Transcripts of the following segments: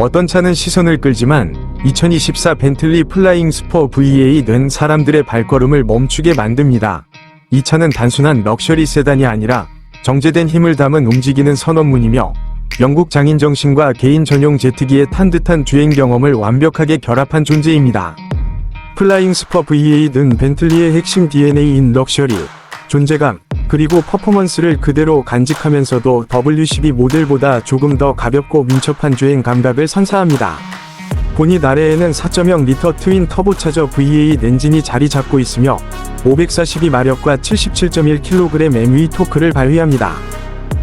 어떤 차는 시선을 끌지만 2024 벤틀리 플라잉 스포 VA는 사람들의 발걸음을 멈추게 만듭니다. 이 차는 단순한 럭셔리 세단이 아니라 정제된 힘을 담은 움직이는 선언문이며 영국 장인 정신과 개인 전용 제트기에 탄 듯한 주행 경험을 완벽하게 결합한 존재입니다. 플라잉 스퍼 VA는 벤틀리의 핵심 DNA인 럭셔리, 존재감, 그리고 퍼포먼스를 그대로 간직하면서도 W12 모델보다 조금 더 가볍고 민첩한 주행 감각을 선사합니다. 본닛 아래에는 4.0 리터 트윈 터보차저 V8 엔진이 자리 잡고 있으며 542마력과 77.1kg MV 토크를 발휘합니다.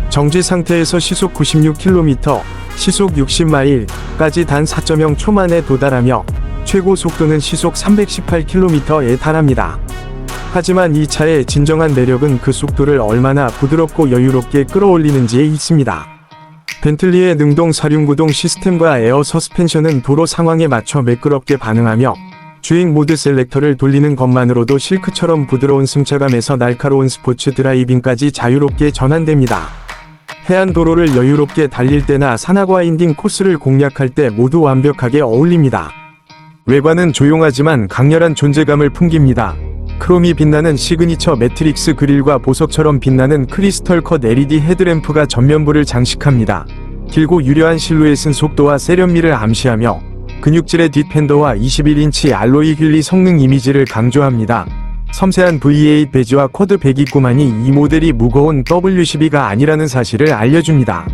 정지 상태에서 시속 96km, 시속 60마일까지 단 4.0초 만에 도달하며 최고 속도는 시속 318km에 달합니다. 하지만 이 차의 진정한 매력은 그 속도를 얼마나 부드럽고 여유롭게 끌어올리는지에 있습니다. 벤틀리의 능동 사륜구동 시스템과 에어 서스펜션은 도로 상황에 맞춰 매끄럽게 반응하며 주행 모드 셀렉터를 돌리는 것만으로도 실크처럼 부드러운 승차감에서 날카로운 스포츠 드라이빙까지 자유롭게 전환됩니다. 해안 도로를 여유롭게 달릴 때나 산악과 인딩 코스를 공략할 때 모두 완벽하게 어울립니다. 외관은 조용하지만 강렬한 존재감을 풍깁니다. 크롬이 빛나는 시그니처 매트릭스 그릴과 보석처럼 빛나는 크리스털 컷 LED 헤드램프가 전면부를 장식합니다. 길고 유려한 실루엣은 속도와 세련미를 암시하며 근육질의 뒷팬더와 21인치 알로이 휠리 성능 이미지를 강조합니다. 섬세한 V8 배지와 쿼드 배기구만이 이 모델이 무거운 W12가 아니라는 사실을 알려줍니다.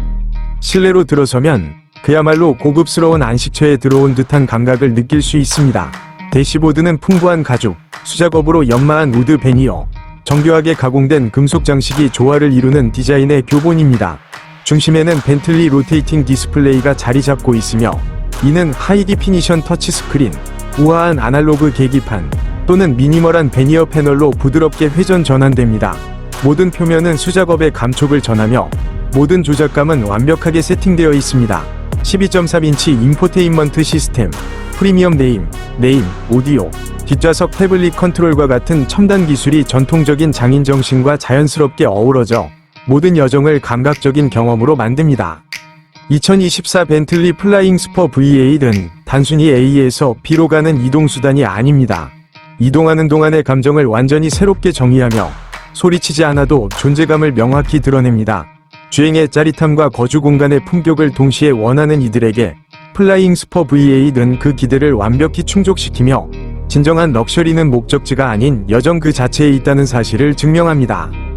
실내로 들어서면 그야말로 고급스러운 안식처에 들어온 듯한 감각을 느낄 수 있습니다. 대시보드는 풍부한 가죽, 수작업으로 연마한 우드 베니어, 정교하게 가공된 금속 장식이 조화를 이루는 디자인의 교본입니다. 중심에는 벤틀리 로테이팅 디스플레이가 자리 잡고 있으며 이는 하이 디피니션 터치 스크린, 우아한 아날로그 계기판 또는 미니멀한 베니어 패널로 부드럽게 회전 전환됩니다. 모든 표면은 수작업의 감촉을 전하며 모든 조작감은 완벽하게 세팅되어 있습니다. 12.3인치 인포테인먼트 시스템, 프리미엄 네임, 네임, 오디오, 뒷좌석 태블릿 컨트롤과 같은 첨단 기술이 전통적인 장인 정신과 자연스럽게 어우러져 모든 여정을 감각적인 경험으로 만듭니다. 2024 벤틀리 플라잉 스퍼 V8은 단순히 A에서 B로 가는 이동수단이 아닙니다. 이동하는 동안의 감정을 완전히 새롭게 정의하며 소리치지 않아도 존재감을 명확히 드러냅니다. 주행의 짜릿함과 거주 공간의 품격을 동시에 원하는 이들에게 플라잉 스퍼 V8은 그 기대를 완벽히 충족시키며 진정한 럭셔리는 목적지가 아닌 여정 그 자체에 있다는 사실을 증명합니다.